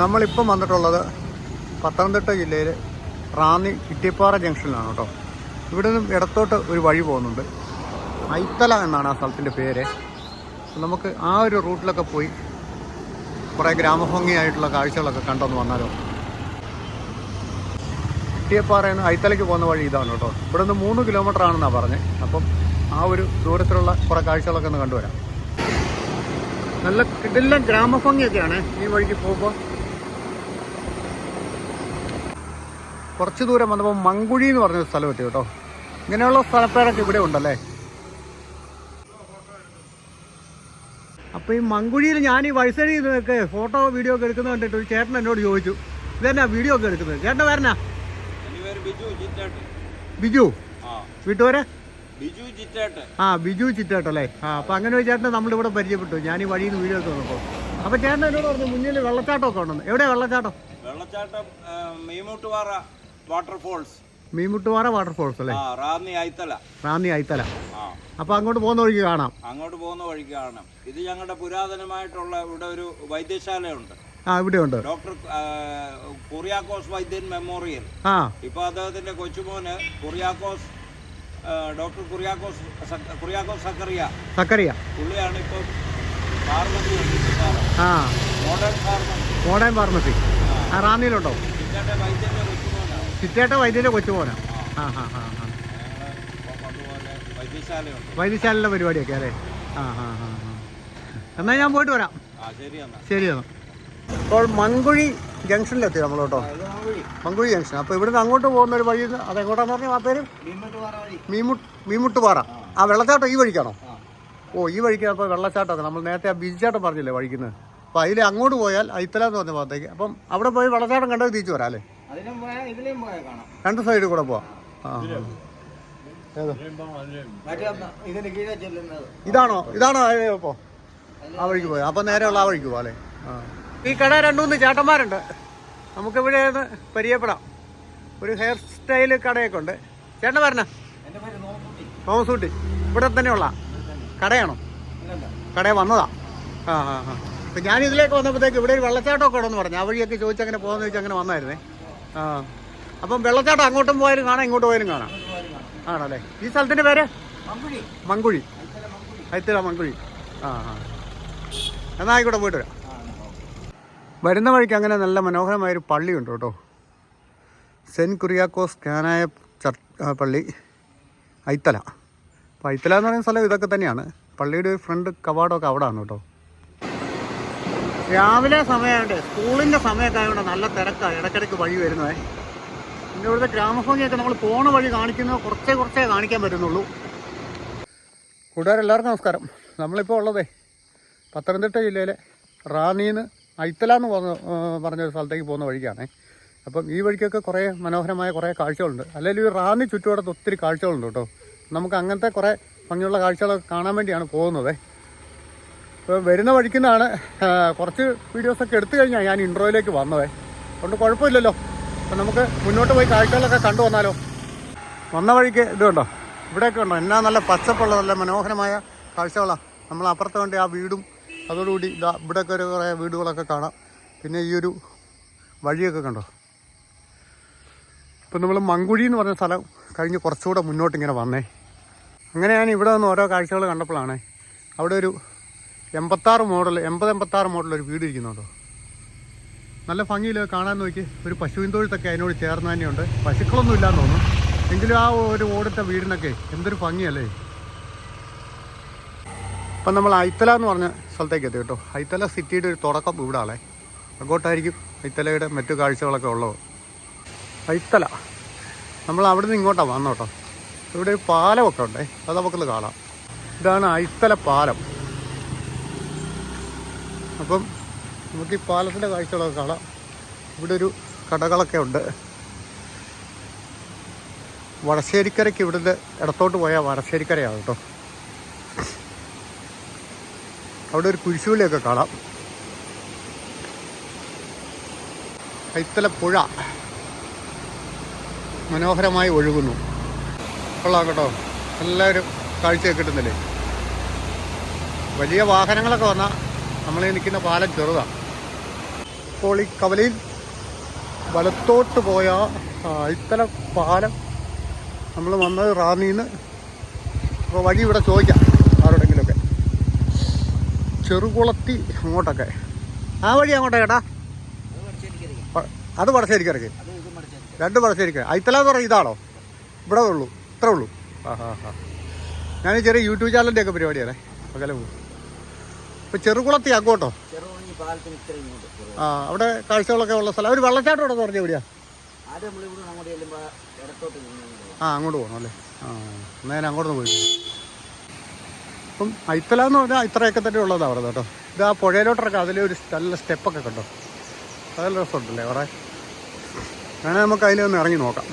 നമ്മളിപ്പം വന്നിട്ടുള്ളത് പത്തനംതിട്ട ജില്ലയിൽ റാന്നി കിട്ടിയപ്പാറ ജംഗ്ഷനിലാണ് കേട്ടോ. ഇവിടെ നിന്നും ഇടത്തോട്ട് ഒരു വഴി പോകുന്നുണ്ട്. ഐത്തല എന്നാണ് ആ സ്ഥലത്തിന്റെ പേര്. നമുക്ക് ആ ഒരു റൂട്ടിലൊക്കെ പോയി കുറേ ഗ്രാമഭംഗിയായിട്ടുള്ള കാഴ്ചകളൊക്കെ കണ്ടെന്ന് വന്നാലോ. കിട്ടിയപ്പാറയിൽ നിന്ന് ഐത്തലയ്ക്ക് പോകുന്ന വഴി ഇതാണ് കേട്ടോ. ഇവിടെ നിന്ന് മൂന്ന് കിലോമീറ്റർ ആണെന്നാണ് പറഞ്ഞത്. അപ്പം ആ ഒരു ദൂരത്തിലുള്ള കുറേ കാഴ്ചകളൊക്കെ ഒന്ന് കണ്ടുവരാം. നല്ല കിടിലൻ ഗ്രാമഭംഗിയൊക്കെയാണ് ഈ വഴിക്ക് പോകുമ്പോൾ. കുറച്ച് ദൂരം വന്നപ്പോൾ മങ്കുഴി എന്ന് പറഞ്ഞൊരു സ്ഥലം എത്തി കേട്ടോ. ഇങ്ങനെയുള്ള സ്ഥലപ്പേരൊക്കെ ഇവിടെ ഉണ്ടല്ലേ? അപ്പോൾ ഈ മങ്കുഴിയിൽ ഞാൻ ഈ വഴിസഴി ഇതൊക്കെ ഫോട്ടോ വീഡിയോ ഒക്കെ എടുക്കുന്നത് കണ്ടിട്ട് ഒരു ചേട്ടൻ എന്നോട് ചോദിച്ചു. ഇതെന്നാ വീഡിയോ ഒക്കെ എടുക്കുന്നത്? ചേട്ടൻ വരണ ബിജു വീട്ടുപോരെ? ആ ബിജു ചിറ്റേട്ടല്ലേ ആ അപ്പോൾ അങ്ങനെ ഒരു ചേട്ടനെ നമ്മളിവിടെ പരിചയപ്പെട്ടു. ഞാൻ ഈ വഴിയിൽ നിന്ന് വീഡിയോ ഒക്കെ നോക്കും അപ്പോൾ ചേട്ടൻ എന്നോട് പറഞ്ഞു മുന്നിൽ വെള്ളച്ചാട്ടമൊക്കെ ഉണ്ടെന്ന്. എവിടെയാണ് വെള്ളച്ചാട്ടം? വെള്ളച്ചാട്ടം മീമുട്ടുപാറ. വാട്ടർഫോൾസ് മീൻമുട്ടുപാറ വാട്ടർഫോൾസ് അല്ലേ? റാന്നി ഐത്തല റാന്നി ഐത്തല ആ. അപ്പോൾ അങ്ങോട്ട് പോകുന്ന വഴിക്ക് കാണാം. അങ്ങോട്ട് പോകുന്ന വഴിക്ക് കാണാം. ഇത് ഞങ്ങളുടെ പുരാതനമായിട്ടുള്ള ഇവിടെ ഒരു വൈദ്യശാലയുണ്ട്. ആ ഇവിടെ ഉണ്ട് ഡോക്ടർ കൊറിയാക്കോസ് വൈദ്യൻ മെമ്മോറിയൽ. ആ. ഇപ്പൊ അദ്ദേഹത്തിന്റെ കൊച്ചുമോന് കുറിയാക്കോസ് ഡോക്ടർ കുറിയാക്കോസ് കുറിയാക്കോസ് സക്കറിയ. സക്കറിയ. പുള്ളിയാണ് ഇപ്പൊ ഫാർമസി ആ. മോഡേൺ ഫാർമസി മോഡേൺ ഫാർമസി ആ. റാന്നിയിലുണ്ടോ? ഇതിന്റെ വൈദ്യന്റെ കൊച്ചുമോനാണ് ചിറ്റേട്ട വൈദ്യന്റെ കൊച്ചുപോനാ ആ വൈദ്യശാലയുടെ പരിപാടിയൊക്കെ അല്ലേ? എന്നാൽ ഞാൻ പോയിട്ട് വരാം. ശരി അപ്പോൾ മൺകുഴി ജംഗ്ഷനിലെത്തി നമ്മൾ കേട്ടോ മങ്കുഴി ജംഗ്ഷൻ. അപ്പോൾ ഇവിടുന്ന് അങ്ങോട്ട് പോകുന്ന ഒരു വഴി അതെങ്ങോട്ടാന്ന് പറഞ്ഞാൽ ആ പേര്? മീമുട്ട് മീമുട്ടുപാറ. ആ വെള്ളച്ചാട്ടം ഈ വഴിക്കാണോ? ഓ ഈ വഴിക്കാണ് അപ്പോൾ വെള്ളച്ചാട്ടം. നമ്മൾ നേരത്തെ ആ ബീച്ചാട്ടം പറഞ്ഞില്ലേ വഴിക്കുന്നത് അപ്പോൾ അതിൽ അങ്ങോട്ട് പോയാൽ ഐത്തല എന്ന് പറഞ്ഞ ഭാഗത്തേക്ക്. അപ്പം അവിടെ പോയി വെള്ളച്ചാട്ടം കണ്ടത് തിരിച്ചു വരാം അല്ലേ? രണ്ട് സൈഡ് കൂടെ പോവാം. ഏതോ? ഇതാണോ? ഇതാണോ ആ വഴിക്ക് പോയത് നേരെ നേരെയുള്ള ആ വഴിക്ക് പോവാ അല്ലേ? ഈ കട രണ്ടുമൂന്ന് ചേട്ടന്മാരുണ്ട്. നമുക്കിവിടെ ഒന്ന് പരിചയപ്പെടാം. ഒരു ഹെയർ സ്റ്റൈൽ കടയൊക്കെ ഉണ്ട്. ചേട്ടൻ പറഞ്ഞ കുട്ടി ഇവിടെ തന്നെയുള്ള കടയാണോ? കടയിൽ വന്നതാ. ആ ആ ആ. അപ്പം ഞാൻ ഇതിലേക്ക് വന്നപ്പോഴത്തേക്ക് ഇവിടെ ഒരു വെള്ളച്ചാട്ടമൊക്കെ ഉണ്ടെന്ന് പറഞ്ഞു. ആ വഴിയൊക്കെ ചോദിച്ചങ്ങനെ പോകാന്ന് അങ്ങനെ വന്നായിരുന്നേ. ആ. അപ്പം വെള്ളച്ചാട്ടം അങ്ങോട്ടും പോയാലും കാണാം ഇങ്ങോട്ട് പോയാലും കാണാം. ആണല്ലേ? ഈ സ്ഥലത്തിന്റെ പേര്? മങ്കുഴി. അയത്തില മങ്കുഴി. ആ ആ. എന്നാൽ ആയിക്കോട്ടെ പോയിട്ട് വരാം. വരുന്ന വഴിക്ക് അങ്ങനെ നല്ല മനോഹരമായൊരു പള്ളിയുണ്ട് കേട്ടോ. സെന്റ് കുറിയാക്കോസ് കാനായ പള്ളി. ഐത്തല അപ്പോൾ ഐത്തല എന്ന് പറയുന്ന സ്ഥലം ഇതൊക്കെ തന്നെയാണ്. പള്ളിയുടെ ഒരു ഫ്രണ്ട് കവാടമൊക്കെ അവിടെയാണ് കേട്ടോ. രാവിലെ സമയമായിട്ട് സ്കൂളിന്റെ സമയമൊക്കെ നല്ല തിരക്കാണ് ഇടയ്ക്കിടയ്ക്ക് വഴി വരുന്നത്. പിന്നെ ഇവിടുത്തെ ഗ്രാമഭംഗിയൊക്കെ നമ്മൾ പോണ വഴി കാണിക്കുന്നത് കുറച്ചേ കുറച്ചേ കാണിക്കാൻ പറ്റുന്നുള്ളൂ. കൂട്ടുകാരെല്ലാവർക്കും നമസ്കാരം. നമ്മളിപ്പോൾ ഉള്ളതേ പത്തനംതിട്ട ജില്ലയിലെ റാന്നിന്ന് ഐത്തല എന്ന് പറഞ്ഞ പറഞ്ഞൊരു സ്ഥലത്തേക്ക് പോകുന്ന വഴിക്കാണ്. അപ്പം ഈ വഴിക്കൊക്കെ കുറേ മനോഹരമായ കുറേ കാഴ്ചകളുണ്ട്. അല്ലെങ്കിൽ ഈ റാന്നി ചുറ്റുപാടത്ത് ഒത്തിരി കാഴ്ചകളുണ്ട് കേട്ടോ. നമുക്ക് അങ്ങനത്തെ കുറേ ഭംഗിയുള്ള കാഴ്ചകളൊക്കെ കാണാൻ വേണ്ടിയാണ് പോകുന്നത്. ഇപ്പോൾ വരുന്ന വഴിക്കുന്നാണ് കുറച്ച് വീഡിയോസൊക്കെ എടുത്തു കഴിഞ്ഞാൽ ഞാൻ ഇൻട്രോയിലേക്ക് വന്നത്. അതുകൊണ്ട് കുഴപ്പമില്ലല്ലോ. അപ്പം നമുക്ക് മുന്നോട്ട് പോയി കാഴ്ചകളൊക്കെ കണ്ടു വന്നാലോ. വന്ന വഴിക്ക് ഇത് കണ്ടോ? ഇവിടെയൊക്കെ ഉണ്ടോ എന്നാ നല്ല പച്ചപ്പുള്ള നല്ല മനോഹരമായ കാഴ്ചകളാണ് നമ്മൾ അപ്പുറത്ത് വേണ്ടി ആ വീടും അതോടുകൂടി ഇതാ ഇവിടെയൊക്കെ ഒരു കുറേ വീടുകളൊക്കെ കാണാം. പിന്നെ ഈ ഒരു വഴിയൊക്കെ കണ്ടോ? ഇപ്പം നമ്മൾ മങ്കുഴി എന്ന് പറഞ്ഞ സ്ഥലം കഴിഞ്ഞ് കുറച്ചുകൂടെ മുന്നോട്ട് ഇങ്ങനെ വന്നേ. അങ്ങനെ ഞാൻ ഇവിടെ നിന്ന് ഓരോ കാഴ്ചകൾ കണ്ടപ്പോഴാണ് അവിടെ ഒരു എൺപത്താറ് മോഡൽ എൺപത് എൺപത്താറ് മോഡൽ ഒരു വീട് ഇരിക്കുന്നുണ്ടോ? നല്ല ഭംഗിയിൽ കാണാൻ നോക്കി. ഒരു പശുവിൻ തൊഴുത്തൊക്കെ അതിനോട് ചേർന്ന് തന്നെയുണ്ട്. പശുക്കളൊന്നും ഇല്ലാന്ന് തോന്നുന്നു. എങ്കിലും ആ ഒരു ഓടിട്ട വീടിനൊക്കെ എന്തൊരു ഭംഗിയല്ലേ? ഇപ്പം നമ്മൾ ഐത്തല എന്ന് പറഞ്ഞ സ്ഥലത്തേക്ക് എത്തി കേട്ടോ. ഐത്തല സിറ്റിയുടെ ഒരു തുടക്കം ഇവിടെ ആളെ അങ്ങോട്ടായിരിക്കും ഐത്തലയുടെ മറ്റു കാഴ്ചകളൊക്കെ ഉള്ളത്. ഐത്തല നമ്മൾ അവിടെ നിന്ന് ഇങ്ങോട്ടാണ് വന്നോട്ടോ. ഇവിടെ ഒരു പാലമൊക്കെ ഉണ്ടേ. അത് നമുക്കൊന്ന് കാണാം. ഇതാണ് ഐത്തല പാലം. അപ്പം നമുക്ക് ഈ പാലത്തിന്റെ കാഴ്ചകളൊക്കെ കാണാം. ഇവിടെ ഒരു കടകളൊക്കെ ഉണ്ട്. വടശ്ശേരിക്കരയ്ക്ക് ഇവിടുന്ന് ഇടത്തോട്ട് പോയാൽ വടശ്ശേരിക്കരയാണ് കേട്ടോ. അവിടെ ഒരു കുരിശുപള്ളിയൊക്കെ കാണാം. കൈത്തല പുഴ മനോഹരമായി ഒഴുകുന്നു. കൊള്ളാം കേട്ടോ. എല്ലാവരും കാഴ്ചയൊക്കെ കിട്ടുന്നില്ലേ? വലിയ വാഹനങ്ങളൊക്കെ വന്നാൽ നമ്മൾ ഈ നിൽക്കുന്ന പാലം ചെറുതാണ് ഇപ്പോൾ ഈ കവലയിൽ വലത്തോട്ട് പോയ ഇത്തരം പാലം നമ്മൾ വന്നത് റാന്നിന്ന്. അപ്പോൾ വഴി ഇവിടെ ചോദിക്കാം ആരോടെങ്കിലുമൊക്കെ. ചെറുകുളത്തി അങ്ങോട്ടൊക്കെ. ആ വഴി അങ്ങോട്ടേ ചേട്ടാ അത് പടശ്ശേരിക്കരക്ക് രണ്ട് പടശ്ശേരിക്ക് ഐത്തല എന്ന് പറഞ്ഞാൽ ഇതാണോ? ഇവിടെ ഉള്ളൂ. ഇത്രേ ഉള്ളൂ. ആ ഹാ ഹാ ഞാൻ ചെറിയ യൂട്യൂബ് ചാനലിന്റെ ഒക്കെ പരിപാടിയാണേ. പകല പോകും. ഇപ്പോൾ ചെറുകുളത്തി അങ്ങോട്ടോ? ആ അവിടെ കാഴ്ചകളൊക്കെ ഉള്ള സ്ഥലം. ഒരു വെള്ളച്ചാട്ടം ഇവിടെ പറഞ്ഞ എവിടെയാ ആ അങ്ങോട്ട് പോകണം അല്ലേ? ആ എന്നാൽ ഞാൻ അങ്ങോട്ട് പോയി അപ്പം ഐത്തല എന്ന് പറഞ്ഞാൽ ഇത്രയൊക്കെ തന്നെ ഉള്ളതാണ് അവിടെ കേട്ടോ. ഇത് ആ പുഴയിലോട്ടൊക്കെ അതിലെ ഒരു നല്ല സ്റ്റെപ്പൊക്കെ കണ്ടോ? നല്ല രസമുണ്ടല്ലേ അവിടെ? വേണേൽ നമുക്ക് അതിനെ ഒന്ന് ഇറങ്ങി നോക്കാം.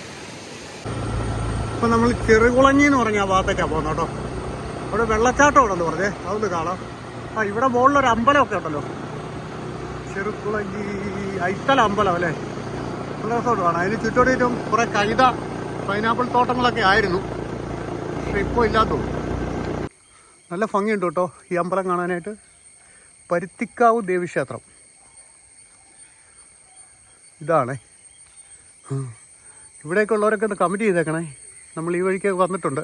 അപ്പം നമ്മൾ ചെറുകുളങ്ങി എന്ന് പറഞ്ഞ ആ ഭാഗത്തേക്കാണ് പോകുന്നത് കേട്ടോ. അവിടെ വെള്ളച്ചാട്ടം ഉണ്ടെന്ന് പറഞ്ഞേ. അതൊന്ന് കാണാം. ആ ഇവിടെ മുകളിലൊരു അമ്പലമൊക്കെ ഉണ്ടല്ലോ. ചെറുക്കുളങ്കി ഐത്തല അമ്പലം അല്ലേ? നല്ല രസമുണ്ട് കാണാം അതിന് ചുറ്റോടിയിട്ടും കുറേ കൈത പൈനാപ്പിൾ തോട്ടങ്ങളൊക്കെ ആയിരുന്നു. പക്ഷെ ഇപ്പോൾ ഇല്ലാത്തൂ നല്ല ഭംഗിയുണ്ട് കേട്ടോ ഈ അമ്പലം കാണാനായിട്ട്. പരുത്തിക്കാവ് ദേവീക്ഷേത്രം. ഇതാണേ. ഇവിടേക്കുള്ളവരൊക്കെ ഒന്ന് കമന്റ് ചെയ്തേക്കണേ. നമ്മൾ ഈ വഴിക്ക് വന്നിട്ടുണ്ട്.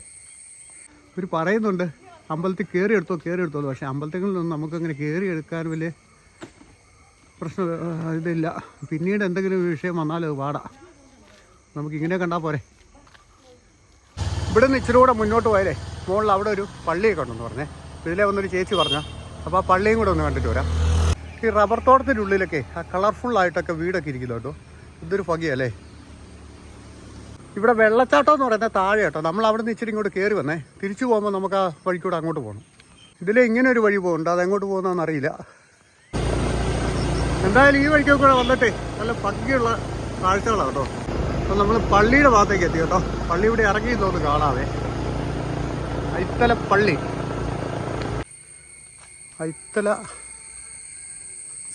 ഇവർ പറയുന്നുണ്ട് അമ്പലത്തിൽ കയറി എടുത്തോ കയറി എടുത്തോ പക്ഷേ അമ്പലത്തിൽ നിന്നും നമുക്കങ്ങനെ കയറി എടുക്കാൻ വലിയ പ്രശ്നം ഇതില്ല. പിന്നീട് എന്തെങ്കിലും വിഷയം വന്നാൽ പാടാം. നമുക്കിങ്ങനെ കണ്ടാൽ പോരെ. ഇവിടെ നിന്ന് ഇച്ചിരി കൂടെ മുന്നോട്ട് പോയാലേ മുകളിൽ അവിടെ ഒരു പള്ളിയൊക്കെ ഉണ്ടെന്ന് പറഞ്ഞേ. ഇതിലെ വന്നൊരു ചേച്ചി പറഞ്ഞ അപ്പോൾ ആ പള്ളിയും കൂടെ ഒന്ന് കണ്ടിട്ട് വരാം. ഈ റബ്ബർ തോട്ടത്തിന്റെ ഉള്ളിലൊക്കെ ആ കളർഫുള്ളായിട്ടൊക്കെ വീടൊക്കെ ഇരിക്കുന്നു കേട്ടോ ഇതൊരു ഭംഗിയല്ലേ? ഇവിടെ വെള്ളച്ചാട്ടം എന്ന് പറയുന്നത് താഴെ കേട്ടോ. നമ്മൾ അവിടെ നിന്ന് ഇച്ചിരി ഇങ്ങോട്ട് കയറി വന്നേ. തിരിച്ചു പോകുമ്പോൾ നമുക്ക് ആ വഴിക്കൂടെ അങ്ങോട്ട് പോകണം ഇതിൽ ഇങ്ങനെ ഒരു വഴി പോകുന്നുണ്ട്. അതെങ്ങോട്ട് പോകുന്നതെന്ന് അറിയില്ല. എന്തായാലും ഈ വഴിക്കൊക്കെ കൂടെ വന്നിട്ടേ നല്ല ഭംഗിയുള്ള കാഴ്ചകളാണ് കേട്ടോ. അപ്പം നമ്മൾ പള്ളിയുടെ ഭാഗത്തേക്ക് എത്തി കേട്ടോ. പള്ളി ഇവിടെ ഇറങ്ങി തോന്ന് കാണാതെ ഐത്തല പള്ളി. Aithala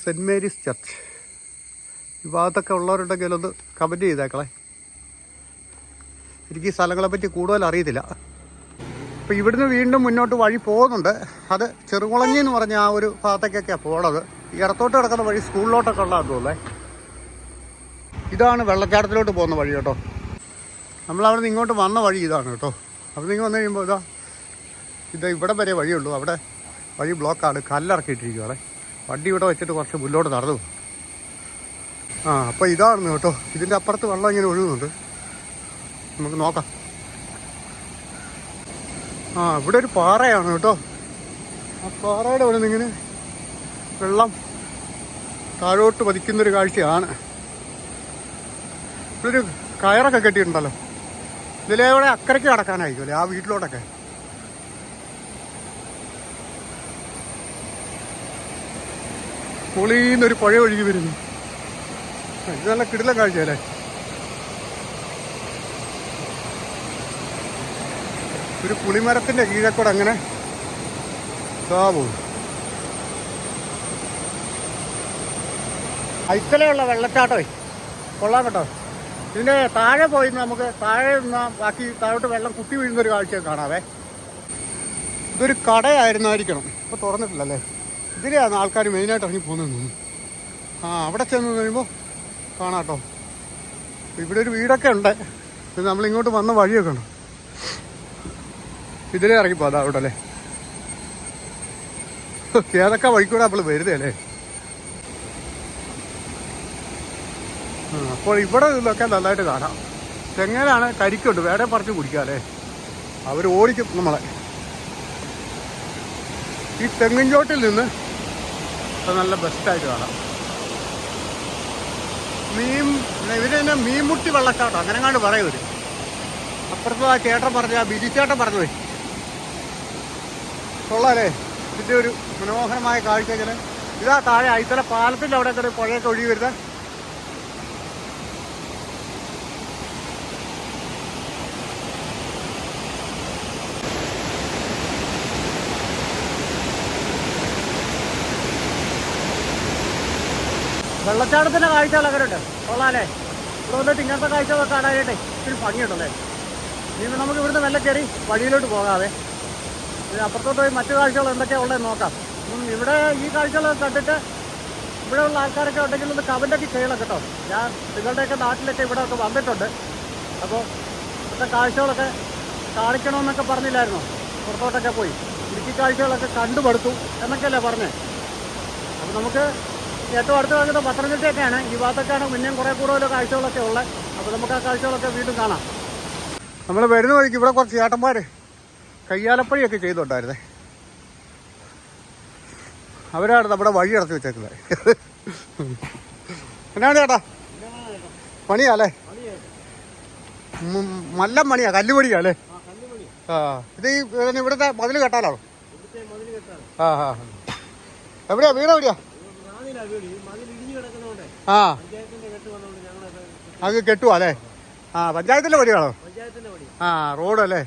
saint Mary's church. ഈ ഭാഗത്തൊക്കെ ഉള്ളവരുണ്ടെങ്കിൽ ഒന്ന് കമന്റ് ചെയ്തേക്കളെ. എനിക്ക് ഈ സ്ഥലങ്ങളെ പറ്റി കൂടുതൽ അറിയത്തില്ല. അപ്പോൾ ഇവിടുന്ന് വീണ്ടും മുന്നോട്ട് വഴി പോകുന്നുണ്ട്. അത് ചെറുകുളഞ്ഞി എന്ന് പറഞ്ഞ ആ ഒരു ഭാഗത്തേക്കൊക്കെയാണ് പോണത്. ഈ ഇടത്തോട്ട് കിടക്കുന്ന വഴി സ്കൂളിലോട്ടൊക്കെ ഉള്ളതാണ് തോന്നുന്നേ. ഇതാണ് വെള്ളച്ചാട്ടത്തിലോട്ട് പോകുന്ന വഴി കേട്ടോ. നമ്മളവിടെ നിന്ന് ഇങ്ങോട്ട് വന്ന വഴി ഇതാണ് കേട്ടോ. അവിടെ നിങ്ങൾ വന്നു കഴിയുമ്പോൾ ഇതാ ഇത് ഇവിടെ വരെ വഴിയുള്ളൂ അവിടെ വഴി ബ്ലോക്കാണ് കല്ലിറക്കിയിട്ടിരിക്കുകയാണ് വണ്ടി ഇവിടെ വെച്ചിട്ട് കുറച്ച് മുന്നോട്ട് നടന്നു. ആ അപ്പോൾ ഇതാണ് കേട്ടോ. ഇതിന്റെ അപ്പുറത്ത് വെള്ളം ഇങ്ങനെ ഒഴുകുന്നുണ്ട്. നമുക്ക് നോക്കാം. ആ ഇവിടെ ഒരു പാറയാണ് കേട്ടോ. ആ പാറയുടെ അവിടെ നിന്നിങ്ങനെ വെള്ളം താഴോട്ട് പതിക്കുന്നൊരു കാഴ്ചയാണ്. ഇവിടെ ഒരു കയറൊക്കെ കെട്ടിയിട്ടുണ്ടല്ലോ. ഇതിലേ ഇവിടെ അക്കരയ്ക്ക് കടക്കാനായിരിക്കുമല്ലേ? ആ വീട്ടിലോട്ടൊക്കെ. പൊളിന്നൊരു പുഴ ഒഴുകി വരുന്നു. ഇത് നല്ല കിടിലം കാഴ്ചയല്ലേ? ഒരു പുളിമരത്തിന്റെ കീഴെ കൂടെ അങ്ങനെ പോകും. ഐത്തലയുള്ള വെള്ളച്ചാട്ടമേ. കൊള്ളാം കേട്ടോ. ഇതിന്റെ താഴെ പോയി നമുക്ക് താഴെ നിന്ന ബാക്കി താഴോട്ട് വെള്ളം കുത്തി വീഴുന്ന ഒരു കാഴ്ച കാണാവേ. ഇതൊരു കടയായിരുന്നായിരിക്കണം. ഇപ്പോൾ തുറന്നിട്ടില്ലല്ലേ? ഇതിലെയാണ് ആൾക്കാർ മെയിനായിട്ട് ഇറങ്ങി പോകുന്നത് ആ അവിടെ ചെന്ന് കഴിയുമ്പോൾ കാണാം കേട്ടോ. ഇവിടെ ഒരു വീടൊക്കെ ഉണ്ട്. നമ്മളിങ്ങോട്ട് വന്ന വഴിയൊക്കെ ഉണ്ട്. ഇതിലേ ഇറങ്ങിപ്പോ അതാ അവിടെ അല്ലേ ഏതൊക്കെ വഴിക്കൂടെ നമ്മൾ വരുതേ അല്ലേ? അപ്പോൾ ഇവിടെ നിന്നൊക്കെ നന്നായിട്ട് കാണാം. തെങ്ങനാണ് കരിക്കുണ്ട് വേറെ പറിച്ചു കുടിക്കാല്ലേ അവർ ഓടിക്കും നമ്മളെ. ഈ തെങ്ങിൻചോട്ടിൽ നിന്ന് നല്ല ബെസ്റ്റായിട്ട് കാണാം. മീൻ ഇവർ തന്നെ മീൻമുട്ടി വെള്ളച്ചാട്ടം അങ്ങനെ കണ്ട് പറയും അപ്പുറത്ത് ആ ചേട്ടൻ പറഞ്ഞു ആ ബിജി ചേട്ടൻ പറഞ്ഞു കൊള്ളാല്ലേ ഇതിന്റെ ഒരു മനോഹരമായ കാഴ്ച ഇങ്ങനെ. ഇതാ താഴെ ഐത്തല പാലത്തിന്റെ അവിടെ കൂടെ പുഴയൊക്കെ ഒഴുകി വരുന്നത്. വെള്ളച്ചാട്ടത്തിന്റെ കാഴ്ചകളൊക്കെ ഉണ്ട് കൊള്ളാല്ലേ ഇവിടെ വന്നിട്ട് ഇങ്ങനത്തെ കാഴ്ചകളൊക്കെ കാണാനായിട്ടേ ഇത്തിരി ഭംഗിയുണ്ടല്ലേ ഇനി നമുക്ക് ഇവിടുന്ന് മെല്ലെ കയറി വഴിയിലോട്ട് പോകാതെ അപ്പുറത്തോട്ട് പോയി മറ്റു കാഴ്ചകൾ എന്തൊക്കെയാണ് ഉള്ളത് നോക്കാം. ഇവിടെ ഈ കാഴ്ചകൾ കണ്ടിട്ട് ഉള്ള ആൾക്കാരൊക്കെ ഉണ്ടെങ്കിൽ ഒന്ന് കമന്റൊക്കെ ചെയ്യണം കേട്ടോ. ഞാൻ നിങ്ങളുടെയൊക്കെ നാട്ടിലൊക്കെ ഇവിടെ ഒക്കെ വന്നിട്ടുണ്ട്. അപ്പോൾ ഇവിടുത്തെ കാഴ്ചകളൊക്കെ കാണിക്കണമെന്നൊക്കെ പറഞ്ഞില്ലായിരുന്നോ? പുറത്തോട്ടൊക്കെ പോയി. ഇടുക്കി കാഴ്ചകളൊക്കെ കണ്ടുപെടുത്തു എന്നൊക്കെയല്ലേ പറഞ്ഞേ? അപ്പോൾ നമുക്ക് ഏറ്റവും അടുത്ത് വരുന്നത് പത്തനംതിട്ടയൊക്കെയാണ്. ഈ ഭാഗത്തൊക്കെയാണ് പിന്നെയും കുറേ കൂടുതൽ കാഴ്ചകളൊക്കെ ഉള്ളത്. അപ്പോൾ നമുക്ക് ആ കാഴ്ചകളൊക്കെ വീണ്ടും കാണാം. നമ്മൾ വരുന്ന വഴിക്ക് ഇവിടെ കുറച്ച് ചേട്ടന്മാർ കയ്യാലപ്പഴിയൊക്കെ ചെയ്തുണ്ടായിരുന്നേ അവരാണ് നമ്മുടെ വഴി അടച്ചു വെച്ചേക്കുന്നത്. എന്നാണ് ചേട്ടാ? പണിയാല്ലേ? നല്ല മണിയാ പണിയാ കല്ലുപണിയാ അല്ലേ? ആ ഇത് ഈ ഇവിടുത്തെ മതിൽ കെട്ടാലോ ആ ആ എവിടെയാ വീട് എവിടെയാ? ആ. അത് കെട്ടുവാ അല്ലേ? ആ പഞ്ചായത്തിന്റെ പണിയാണോ? ആ റോഡ് അല്ലേ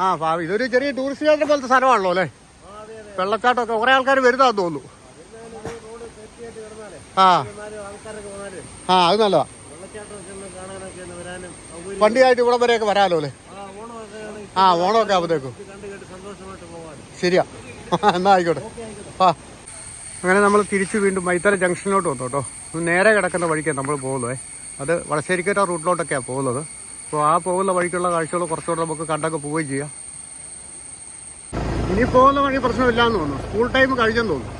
ആ ഭാവി. ഇതൊരു ചെറിയ ടൂറിസ്റ്റ് കേന്ദ്രം പോലത്തെ സ്ഥലമാണല്ലോ അല്ലേ? വെള്ളച്ചാട്ടമൊക്കെ കുറെ ആൾക്കാർ വരുന്നതാന്ന് തോന്നുന്നു. ആ. ആ അത് നല്ലതാ. വണ്ടിയായിട്ട് ഇവിടെ വരെയൊക്കെ വരാമല്ലോ അല്ലേ? ആ ഓണമൊക്കെ ആവുമ്പോഴേക്കും ശരിയാ. എന്നാ ആയിക്കോട്ടെ. ആ. അങ്ങനെ നമ്മൾ തിരിച്ച് വീണ്ടും മൈത്തല ജംഗ്ഷനിലോട്ട് വന്നു കേട്ടോ. നേരെ കിടക്കുന്ന വഴിക്കാണ് നമ്മൾ പോകുന്നത്. അത് വളശ്ശേരിക്കേറ്റ റൂട്ടിലോട്ടൊക്കെയാണ് പോകുന്നത്. അപ്പോൾ ആ പോകുന്ന വഴിക്കുള്ള കാഴ്ചകൾ കുറച്ചുകൂടെ നമുക്ക് കണ്ടൊക്കെ പോവുകയും ചെയ്യാം. ഇനി പോകുന്ന വഴി പ്രശ്നമില്ല എന്ന് തോന്നുന്നു. സ്കൂൾ ടൈം കഴിഞ്ഞെന്ന് തോന്നുന്നു.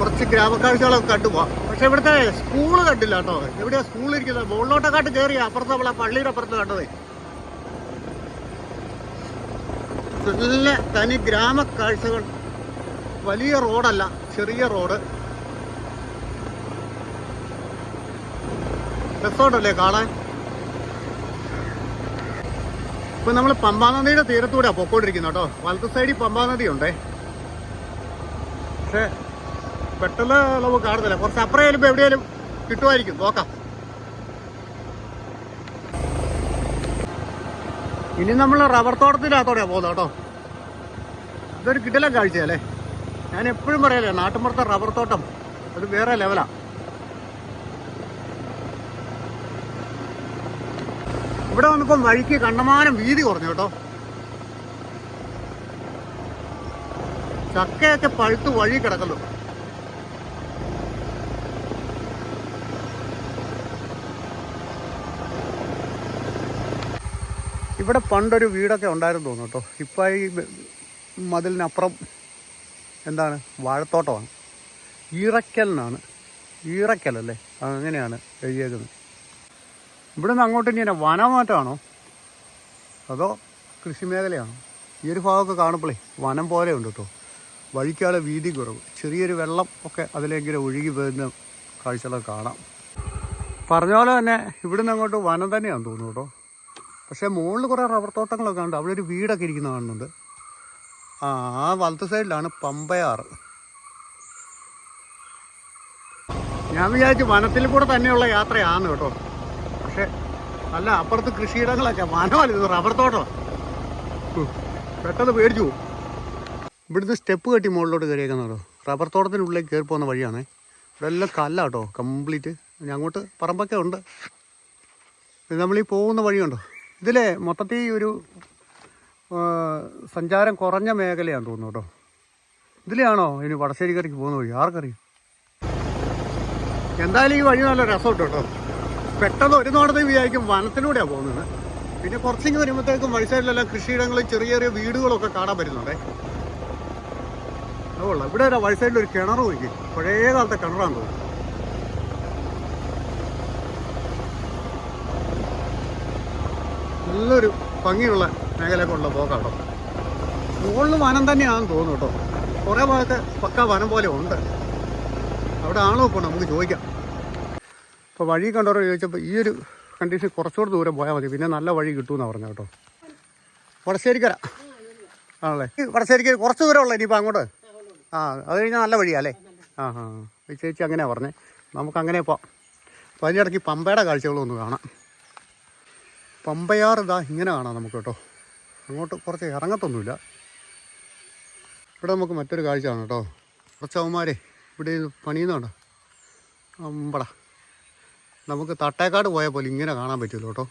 കുറച്ച് ഗ്രാമക്കാഴ്ചകളൊക്കെ കണ്ടുപോവാം പക്ഷെ ഇവിടുത്തെ സ്കൂൾ കണ്ടില്ല കേട്ടോ. എവിടെയാ സ്കൂൾ ഇരിക്കുന്നത്? മുകളിലോട്ടൊക്കെ കയറി അപ്പുറത്ത് നമ്മളെ പള്ളിയുടെ അപ്പുറത്ത് കണ്ടതേ. നല്ല തനി ഗ്രാമക്കാഴ്ചകൾ. വലിയ റോഡല്ല ചെറിയ റോഡ്. രസമുണ്ടല്ലേ കാണാൻ? ഇപ്പൊ നമ്മൾ പമ്പാ നദിയുടെ തീരത്തൂടെ പൊക്കോണ്ടിരിക്കുന്നത് കേട്ടോ. വലത്ത് സൈഡിൽ പമ്പാ നദി ഉണ്ടേ പക്ഷെ പെട്ടെന്ന് നമുക്ക് കാണത്തില്ല. കുറച്ച് അപ്പുറം ആയാലും എവിടെയാലും കിട്ടുമായിരിക്കും. നോക്കാം. ഇനി നമ്മൾ റബ്ബർ തോട്ടത്തിനകത്തോടെയാ പോകുന്നത് കേട്ടോ. ഇതൊരു കിട്ടല കാഴ്ചയല്ലേ? ഞാൻ എപ്പോഴും പറയല്ലേ നാട്ടിൻപുറത്തെ റബ്ബർ തോട്ടം അത് വേറെ ലെവലാ ഇവിടെ വന്നപ്പം വഴിക്ക് കണ്ടമാനം വീതി കുറഞ്ഞു കേട്ടോ. ചക്കയൊക്കെ പഴുത്ത് വഴി കിടക്കുന്നു. ഇവിടെ പണ്ടൊരു വീടൊക്കെ ഉണ്ടായിരുന്നു തോന്നുന്നു കേട്ടോ. ഇപ്പം ഈ മതിലിനപ്പുറം എന്താണ്? വാഴത്തോട്ടമാണ്. ഈറക്കലിനാണ് ഈറക്കലല്ലേ അങ്ങനെയാണ് എഴുതിയേക്കുന്നത്. ഇവിടെ നിന്ന് അങ്ങോട്ട് ഇനി വനമാറ്റമാണോ? അതോ കൃഷി മേഖലയാണോ ഈ ഒരു ഭാഗമൊക്കെ കാണുമ്പോഴേ വനം പോലെ ഉണ്ട് കേട്ടോ. വഴിക്കാളെ വീതി കുറവ്. ചെറിയൊരു വെള്ളം ഒക്കെ അതിലെങ്കിലും ഒഴുകി വരുന്ന കാഴ്ചകളൊക്കെ കാണാം. പറഞ്ഞ പോലെ തന്നെ ഇവിടുന്ന് അങ്ങോട്ട് വനം തന്നെയാണെന്ന് തോന്നുന്നു കേട്ടോ. പക്ഷേ മുകളിൽ കുറേ റബ്ബർ തോട്ടങ്ങളൊക്കെ ഉണ്ട്. അവിടെ ഒരു വീടൊക്കെ ഇരിക്കുന്ന കാണുന്നുണ്ട്. ആ ആ വലത്ത് സൈഡിലാണ് പമ്പയാറ്. ഞാൻ വിചാരിച്ചു വനത്തിൽ കൂടെ തന്നെയുള്ള യാത്രയാണ് കേട്ടോ. പക്ഷെ അല്ല അപ്പുറത്ത് കൃഷിയിടങ്ങളൊക്കെ. വനമല്ല ഇത് റബ്ബർ തോട്ടം പെട്ടെന്ന് പേടിച്ചു പോകും ഇവിടുന്ന് സ്റ്റെപ്പ് കെട്ടി മുകളിലോട്ട് കയറിയേക്കുന്നതോ റബ്ബർ തോട്ടത്തിനുള്ളിലേക്ക് കയറി പോകുന്ന വഴിയാണേ. ഇവിടെ എല്ലാം കല്ല കേട്ടോ കംപ്ലീറ്റ്. ഞാൻ അങ്ങോട്ട് പറമ്പൊക്കെ ഉണ്ട്. നമ്മൾ ഈ പോകുന്ന വഴിയുണ്ടോ ഇതിലെ മൊത്തത്തിൽ ഒരു സഞ്ചാരം കുറഞ്ഞ മേഖലയാണ് തോന്നുന്നു കേട്ടോ. ഇതിലെയാണോ ഇനി വടശ്ശേരിക്കരയ്ക്ക് പോകുന്ന വഴി? ആർക്കറിയും? എന്തായാലും ഈ വഴി നല്ല രസമുണ്ട് കേട്ടോ. പെട്ടെന്ന് ഒരു നോടത്തെ വിചാരിക്കും വനത്തിലൂടെയാണ് പോകുന്നത്. പിന്നെ കുറച്ചിങ്ങ് വരുമ്പോഴത്തേക്കും വഴി സൈഡിലെല്ലാം കൃഷിയിടങ്ങളും ചെറിയ ചെറിയ വീടുകളൊക്കെ കാണാൻ പറ്റുന്നുണ്ടേ. അതുകൊള്ളാം ഇവിടെ ഒരു വഴി സൈഡിൽ ഒരു കിണർ ഒഴിക്കും പഴയ കാലത്തെ കിണറാണ് തോന്നുന്നു. നല്ലൊരു ഭംഗിയുള്ള മേഖലയൊക്കെയുള്ള പോക്കാട്ടോ. മുകളിൽ വനം തന്നെയാണെന്ന് തോന്നുന്നു കേട്ടോ. കുറേ ഭാഗത്ത് പക്ക വനം പോലെ ഉണ്ട്. അവിടെ ആണോ ഇപ്പോൾ നമുക്ക് ചോദിക്കാം. ഇപ്പോൾ വഴി കണ്ടവരോ ചോദിച്ചപ്പോൾ ഈ ഒരു കണ്ടീഷൻ കുറച്ചുകൂടെ ദൂരം പോയാൽ മതി. പിന്നെ നല്ല വഴി കിട്ടുമെന്നാണ് പറഞ്ഞു കേട്ടോ. വടശ്ശേരിക്കര. ആണല്ലേ? വടശ്ശേരിക്കര വടശ്ശേരിക്ക് കുറച്ച് ദൂരം ഉള്ളു ഇനിയിപ്പോൾ അങ്ങോട്ട്? ആ അത് കഴിഞ്ഞാൽ നല്ല വഴിയാല്ലേ ആ ആ. ചേച്ചി അങ്ങനെയാണ് പറഞ്ഞത് നമുക്ക് അങ്ങനെ പോവാം. അപ്പോൾ അതിനിടയ്ക്ക് പമ്പയുടെ കാഴ്ചകളൊന്ന് കാണാം. പമ്പയാർ ഇതാ ഇങ്ങനെ കാണാം നമുക്ക് കേട്ടോ. അങ്ങോട്ട് കുറച്ച് ഇറങ്ങത്തൊന്നുമില്ല. ഇവിടെ നമുക്ക് മറ്റൊരു കാഴ്ച കാണാം കേട്ടോ. കുറച്ച് ഇവിടെ പണിയുന്നുണ്ടോ അമ്പട. നമുക്ക് തട്ടേക്കാട് പോയ പോലെ ഇങ്ങനെ കാണാൻ പറ്റില്ല കേട്ടോ.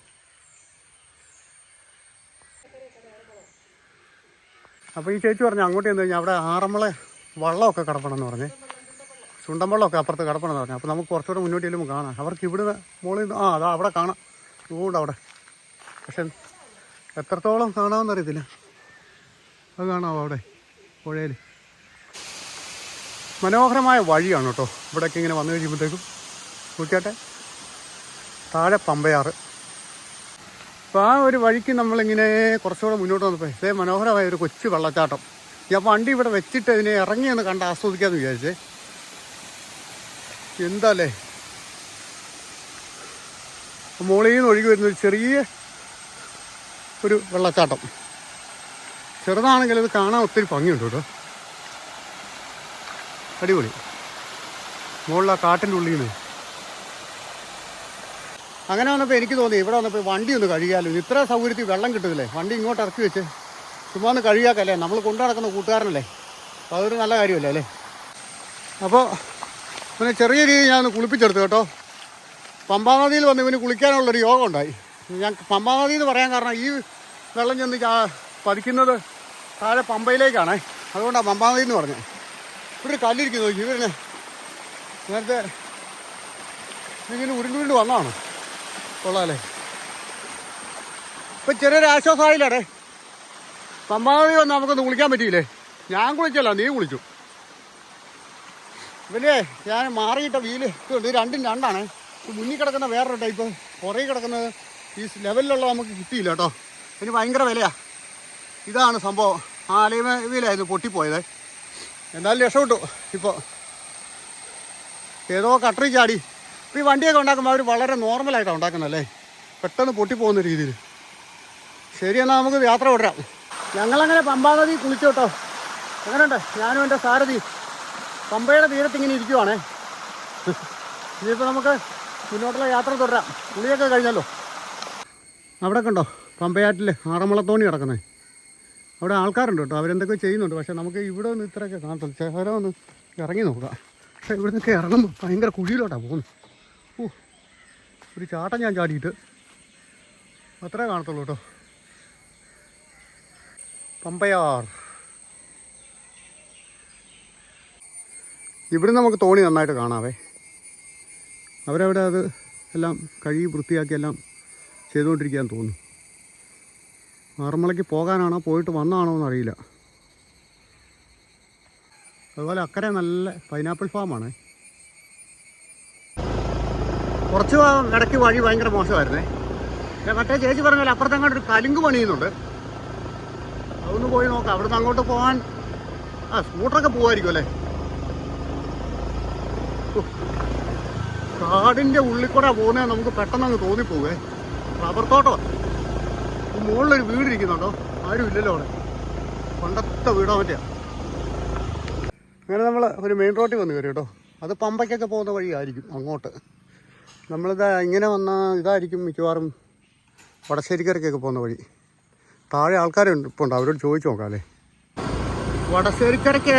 അപ്പോൾ ഈ ചേച്ചി പറഞ്ഞു അങ്ങോട്ട് ചെന്ന് കഴിഞ്ഞാൽ അവിടെ ആറന്മുള വള്ളമൊക്കെ കിടപ്പണമെന്ന് പറഞ്ഞേ. ചുണ്ടൻവെള്ളമൊക്കെ അപ്പുറത്ത് കിടപ്പണമെന്ന് പറഞ്ഞു. അപ്പോൾ നമുക്ക് കുറച്ചുകൂടെ മുന്നോട്ട് ചെല്ലുമ്പോൾ കാണാം. അവർക്ക് ഇവിടുന്ന് മുകളിൽ നിന്ന് ആ അതാ അവിടെ കാണാം. അതുകൊണ്ട് അവിടെ. പക്ഷെ എത്രത്തോളം കാണാമെന്ന് അറിയത്തില്ല. അത് കാണാമോ അവിടെ? പുഴയിൽ മനോഹരമായ വഴിയാണ് കേട്ടോ. ഇവിടേക്ക് ഇങ്ങനെ വന്നു കഴിയുമ്പോഴത്തേക്കും. നോക്കിയാട്ടെ താഴെ പമ്പയാറ്. അപ്പോൾ ആ ഒരു വഴിക്ക് നമ്മളിങ്ങനെ കുറച്ചുകൂടെ മുന്നോട്ട് വന്നപ്പോൾ ഇതേ മനോഹരമായ ഒരു കൊച്ചു വെള്ളച്ചാട്ടം. ഞാൻ വണ്ടി ഇവിടെ വെച്ചിട്ട് ഇതിനെ ഇറങ്ങിയെന്ന് കണ്ട് ആസ്വദിക്കാമെന്ന് വിചാരിച്ചേ. എന്താല്ലേ? മുകളിൽ നിന്ന് ഒഴുകി വരുന്ന ഒരു ചെറിയ ഒരു വെള്ളച്ചാട്ടം. ചെറുതാണെങ്കിൽ ഇത് കാണാൻ ഒത്തിരി ഭംഗിയുണ്ട് കേട്ടോ. അടിപൊളി. മുകളിൽ കാട്ടിന്റെ ഉള്ളിൽ നിന്ന് അങ്ങനെ വന്നപ്പോൾ എനിക്ക് തോന്നി ഇവിടെ വന്നപ്പോൾ വണ്ടി ഒന്ന് കഴുകിയാലോ? ഇത്ര സൗകര്യത്തിൽ വെള്ളം കിട്ടുന്നില്ലേ വണ്ടി ഇങ്ങോട്ട് ഇറക്കി വെച്ച് ചുമ്മാ ഒന്ന് കഴുകിയാക്കല്ലേ? നമ്മൾ കൊണ്ടു നടക്കുന്ന കൂട്ടുകാരനല്ലേ? അപ്പോൾ അതൊരു നല്ല കാര്യമല്ലേ അല്ലേ? അപ്പോൾ പിന്നെ ചെറിയ രീതിയിൽ ഞാൻ കുളിപ്പിച്ചെടുത്തു കേട്ടോ. പമ്പാ നദിയിൽ വന്ന് ഇവന് കുളിക്കാനുള്ളൊരു യോഗം ഉണ്ടായി ഞാൻ പമ്പാ നദി എന്ന് പറയാൻ കാരണം ഈ വെള്ളം ചെന്ന് പതിക്കുന്നത് താഴെ പമ്പയിലേക്കാണേ. അതുകൊണ്ടാണ് പമ്പാ നദി എന്ന് പറഞ്ഞത് ഇവിടെ ഒരു കല്ലിരിക്കുന്നു ഇവരിനെ നേരത്തെ ഇങ്ങനെ ഉരുണ്ടുരുണ്ട് ഉരുണ്ട് വന്നതാണ്. കൊള്ളാല്ലേ ഇപ്പം ചെറിയൊരു ആശ്വാസമായില്ലേ പമ്പാനദി വന്ന് നമുക്കൊന്ന് കുളിക്കാൻ പറ്റിയില്ലേ? ഞാൻ കുളിച്ചല്ല നീ കുളിച്ചു. പിന്നെ ഞാൻ മാറിയിട്ട വീൽ ഇത് രണ്ടും രണ്ടാണ്. മുന്നിൽ കിടക്കുന്ന വേറൊരു ടൈപ്പ് പുറകെ കിടക്കുന്നത് ഈ ലെവലിലുള്ള നമുക്ക് കിട്ടിയില്ല കേട്ടോ. ഇനി ഭയങ്കര വിലയാ. ഇതാണ് സംഭവം. ആ അലയമ വീലായിരുന്നു പൊട്ടിപ്പോയത്. എന്തായാലും രക്ഷപ്പെട്ടു. ഇപ്പോൾ ഏതോ കട്ടറി ചാടി. ഈ വണ്ടിയൊക്കെ ഉണ്ടാക്കുമ്പോൾ അവർ വളരെ നോർമലായിട്ടാണ് ഉണ്ടാക്കുന്നല്ലേ പെട്ടെന്ന് പൊട്ടിപ്പോകുന്ന രീതിയിൽ. ശരി എന്നാൽ നമുക്ക് യാത്ര തുടരാം ഞങ്ങളങ്ങനെ പമ്പാ നദി കുളിച്ചു കേട്ടോ എങ്ങനെയുണ്ട്? ഞാനും എന്റെ സാരഥി പമ്പയുടെ തീരത്ത് ഇങ്ങനെ ഇരിക്കുവാണേ. ഇനിയിപ്പോൾ നമുക്ക് മുന്നോട്ടുള്ള യാത്ര തുടരാം. കുളിയൊക്കെ കഴിഞ്ഞല്ലോ. അവിടെ കണ്ടോ? പമ്പയാറ്റിൽ ആറന്മുളത്തോണി കിടക്കുന്നത് അവിടെ ആൾക്കാരുണ്ട് കേട്ടോ. അവരെന്തൊക്കെ ചെയ്യുന്നുണ്ട്? പക്ഷേ നമുക്ക് ഇവിടെ ഒന്ന് ഇത്രയൊക്കെ കാണത്തുള്ളൂ ചേരം ഒന്ന് ഇറങ്ങി നോക്കാം. പക്ഷേ ഇവിടെ നിന്നൊക്കെ ഇറങ്ങുമ്പോൾ ഭയങ്കര കുഴിയിലോട്ടാണ് പോകുന്നത് ഒരു ചാട്ടം ഞാൻ ചാടിയിട്ട്. അത്രേ കാണത്തുള്ളൂ കേട്ടോ. പമ്പയാർ. ഇവിടെ നമുക്ക് തോണി നന്നായിട്ട് കാണാവേ. അവരവിടെ അത് എല്ലാം കഴുകി വൃത്തിയാക്കി എല്ലാം ചെയ്തുകൊണ്ടിരിക്കാൻ തോന്നുന്നു. ആറന്മുളയ്ക്ക് പോകാനാണോ പോയിട്ട് വന്നാണോ എന്നറിയില്ല അതുപോലെ അക്കരെ നല്ല പൈനാപ്പിൾ ഫാമാണ് കുറച്ച് ഇടയ്ക്ക് വഴി ഭയങ്കര മോശമായിരുന്നേ. മറ്റേ ചേച്ചി പറഞ്ഞ പോലെ അപ്പുറത്തങ്ങോട്ട് ഒരു കലുങ്ക് പണിയുന്നുണ്ട്. അതൊന്ന് പോയി നോക്കാം. അവിടുന്ന് അങ്ങോട്ട് പോകാൻ ആ സ്കൂട്ടറൊക്കെ പോകുമായിരിക്കും അല്ലേ? കാടിന്റെ ഉള്ളിൽ കൂടെ പോകുന്നത് നമുക്ക് പെട്ടെന്ന് അങ്ങ് തോന്നിപ്പോവേ. റബ്ബർ തോട്ടോ. മുകളിലൊരു വീടിരിക്കുന്നുണ്ടോ? ആരും ഇല്ലല്ലോ അവിടെ. പണ്ടത്തെ വീടാ മറ്റേ. അങ്ങനെ നമ്മൾ ഒരു മെയിൻ റോഡിൽ വന്ന് കയറി കേട്ടോ. അത് പമ്പയ്ക്കൊക്കെ പോകുന്ന വഴിയായിരിക്കും അങ്ങോട്ട്. നമ്മളിത് ഇങ്ങനെ വന്ന ഇതായിരിക്കും മിക്കവാറും വടശ്ശേരിക്കരക്കൊക്കെ പോകുന്ന വഴി. താഴെ ആൾക്കാരുണ്ട് ഇപ്പോൾ ഉണ്ട്. അവരോട് ചോദിച്ചു നോക്കാമല്ലേ വടശ്ശേരിക്കരയ്ക്ക്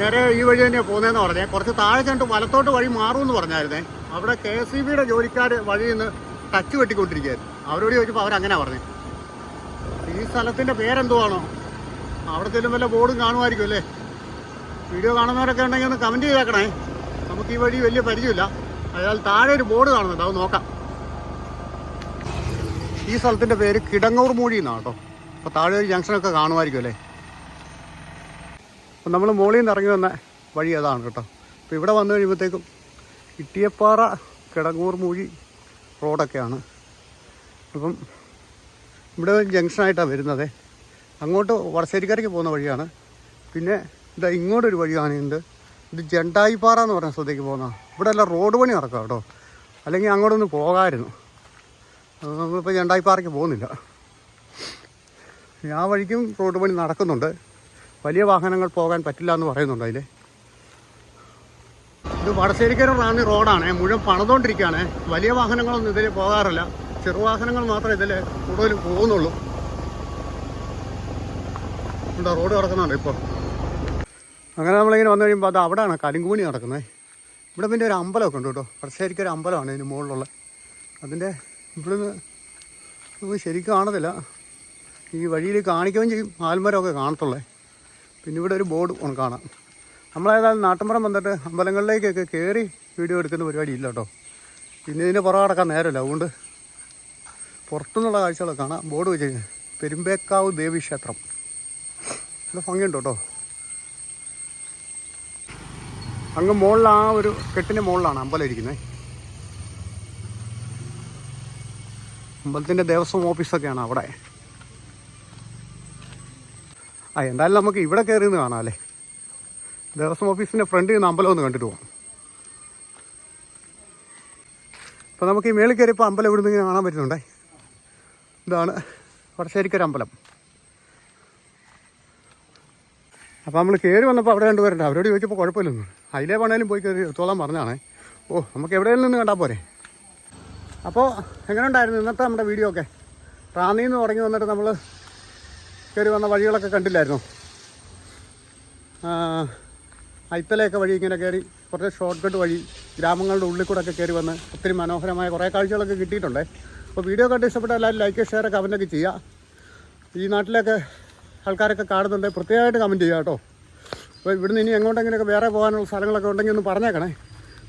നേരെ ഈ വഴി തന്നെയാണ് പോകുന്നതെന്ന് പറഞ്ഞേ. കുറച്ച് താഴെ ചെന്നിട്ട് വലത്തോട്ട് വഴി മാറുമെന്ന് പറഞ്ഞായിരുന്നേ. അവിടെ കെ എസ് ഇ ബിയുടെ ജോലിക്കാർ വഴിയിൽ നിന്ന് ടച്ച് വെട്ടിക്കൊണ്ടിരിക്കുകയായിരുന്നു. അവരോട് ചോദിച്ചപ്പോൾ അവരങ്ങനെ പറഞ്ഞേ. ഈ സ്ഥലത്തിന്റെ പേരെന്തുവാണോ? അവിടെ ചെല്ലും വല്ല ബോർഡും കാണുമായിരിക്കും അല്ലേ? വീഡിയോ കാണുന്നവരൊക്കെ ഉണ്ടെങ്കിൽ ഒന്ന് കമന്റ് ചെയ്തേക്കണേ. നമുക്ക് ഈ വഴി വലിയ പരിചയമില്ല. അയാൾ താഴെ ഒരു ബോർഡ് കാണുന്നുണ്ട്. അത് നോക്കാം. ഈ സ്ഥലത്തിന്റെ പേര് കിടങ്ങൂർ മൂഴി എന്നാണ് കേട്ടോ. അപ്പോൾ താഴെ ഒരു ജംഗ്ഷനൊക്കെ കാണുമായിരിക്കും അല്ലേ? നമ്മൾ മുകളിൽ നിന്ന് ഇറങ്ങി വന്ന വഴി അതാണ് കേട്ടോ. അപ്പോൾ ഇവിടെ വന്നു കഴിയുമ്പോഴത്തേക്കും ഇട്ടിയപ്പാറ കിടങ്ങൂർ മൂഴി റോഡൊക്കെയാണ് അപ്പം ഇവിടെ ജംഗ്ഷനായിട്ടാണ് വരുന്നത്. അങ്ങോട്ട് വടശ്ശേരിക്കരയ്ക്ക് പോകുന്ന വഴിയാണ്. പിന്നെ ഇതാ ഇങ്ങോട്ടൊരു വഴി ഇത് ഇത് ജണ്ടായിപ്പാറ എന്ന് പറഞ്ഞ സ്ഥലത്തേക്ക് പോകുന്ന. ഇവിടെ എല്ലാം റോഡ് പണി നടക്കുക കേട്ടോ. അല്ലെങ്കിൽ അങ്ങോട്ടൊന്ന് പോകാമായിരുന്നു നമ്മളിപ്പോൾ ജണ്ടായിപ്പാറയ്ക്ക് പോകുന്നില്ല. ആ വഴിക്കും റോഡ് പണി നടക്കുന്നുണ്ട്. വലിയ വാഹനങ്ങൾ പോകാൻ പറ്റില്ല എന്ന് പറയുന്നുണ്ട് അതിൽ ഇത് വടശ്ശേരിക്കര റാന്നി റോഡാണ്. മുഴുവൻ പണിതുകൊണ്ടിരിക്കുകയാണ് വലിയ വാഹനങ്ങളൊന്നും ഇതിൽ പോകാറില്ല. ചെറുവാഹനങ്ങൾ മാത്രമേ ഇതിൽ കൂടുതലും പോകുന്നുള്ളൂ. എന്താ റോഡ് കിടക്കുന്നുണ്ട് ഇപ്പോൾ അങ്ങനെ നമ്മളിങ്ങനെ വന്നു കഴിയുമ്പോൾ അത് അവിടെയാണ് കലിങ്കൂണി നടക്കുന്നത് ഇവിടെ പിന്നെ ഒരു അമ്പലമൊക്കെ ഉണ്ട് കേട്ടോ. വടശ്ശേരിക്ക് ഒരു അമ്പലമാണ് ഇതിന് മുകളിലുള്ള. അതിന്റെ ഇവിടുന്ന് നമുക്ക് ശരിക്കും കാണത്തില്ല. ഈ വഴിയിൽ കാണിക്കുകയും ചെയ്യും. ആൽമരമൊക്കെ കാണത്തുള്ളേ. പിന്നെ ഇവിടെ ഒരു ബോർഡ് ഒന്ന് കാണാം. നമ്മളേതായാലും നാട്ടിൻപുറം വന്നിട്ട് അമ്പലങ്ങളിലേക്കൊക്കെ കയറി വീഡിയോ എടുക്കുന്ന പരിപാടി ഇല്ല കേട്ടോ. പിന്നെ ഇതിന് പുറകെ നടക്കാൻ നേരമില്ല. അതുകൊണ്ട് പുറത്തുനിന്നുള്ള കാഴ്ചകളൊക്കെ കാണാം. ബോർഡ് വെച്ച് പെരുമ്പേക്കാവ് ദേവീക്ഷേത്രം. നല്ല ഭംഗിയുണ്ട് കേട്ടോ. അങ്ങ് മുകളിൽ ആ ഒരു കെട്ടിന്റെ മുകളിലാണ് അമ്പലം ഇരിക്കുന്നത്. അമ്പലത്തിന്റെ ദേവസ്വം ഓഫീസൊക്കെയാണ് അവിടെ. ആ എന്തായാലും നമുക്ക് ഇവിടെ കയറി നിന്ന് കാണാം അല്ലേ? ദേവസ്വം ഓഫീസിന്റെ ഫ്രണ്ടിൽ നിന്ന് അമ്പലം ഒന്ന് കണ്ടിട്ട് പോകാം അപ്പോൾ നമുക്ക് ഈ മേളിൽ കയറിയപ്പോൾ അമ്പലം ഇവിടെ നിന്ന് കാണാൻ പറ്റുന്നുണ്ടേ? ഇതാണ് വടശ്ശേരിക്കൊരു അമ്പലം. അപ്പോൾ നമ്മൾ കയറി വന്നപ്പോൾ അവിടെ രണ്ടുപേരുണ്ട് അവരോട് ചോദിച്ചപ്പോൾ കുഴപ്പമില്ലെന്ന്. അതിലേ വേണേലും പോയി കയറി എടുത്തോളാൻ പറഞ്ഞാണേ ഓ നമുക്ക് എവിടെയെങ്കിലും നിന്ന് കണ്ടാൽ പോരെ? അപ്പോൾ എങ്ങനെ ഉണ്ടായിരുന്നു ഇന്നത്തെ നമ്മുടെ വീഡിയോ ഒക്കെ? റാന്നിയിൽ നിന്ന് തുടങ്ങി വന്നിട്ട് നമ്മൾ കയറി വന്ന വഴികളൊക്കെ കണ്ടില്ലായിരുന്നു? ഐത്തലയൊക്കെ വഴി ഇങ്ങനെ കയറി കുറച്ച് ഷോർട്ട് കട്ട് വഴി ഗ്രാമങ്ങളുടെ ഉള്ളിൽ കൂടെ ഒക്കെ കയറി വന്ന് ഒത്തിരി മനോഹരമായ കുറേ കാഴ്ചകളൊക്കെ കിട്ടിയിട്ടുണ്ട്. അപ്പോൾ വീഡിയോ കണ്ട് ഇഷ്ടപ്പെട്ട എല്ലാവരും ലൈക്ക് ഷെയർ കമന്റൊക്കെ ചെയ്യുക. ഈ നാട്ടിലൊക്കെ ആൾക്കാരൊക്കെ കാണുന്നുണ്ട്. പ്രത്യേകമായിട്ട് കമന്റ് ചെയ്യുക കേട്ടോ. അപ്പോൾ ഇവിടുന്ന് ഇനി എങ്ങോട്ടെങ്കിലൊക്കെ വേറെ പോകാനുള്ള സ്ഥലങ്ങളൊക്കെ ഉണ്ടെങ്കിൽ ഒന്ന് പറഞ്ഞേക്കണേ.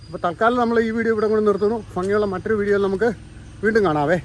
അപ്പോൾ തൽക്കാലം നമ്മൾ ഈ വീഡിയോ ഇവിടെ കൊണ്ട് നിർത്തുന്നു. ഭംഗിയുള്ള മറ്റൊരു വീഡിയോയിൽ നമുക്ക് വീണ്ടും കാണാവേ.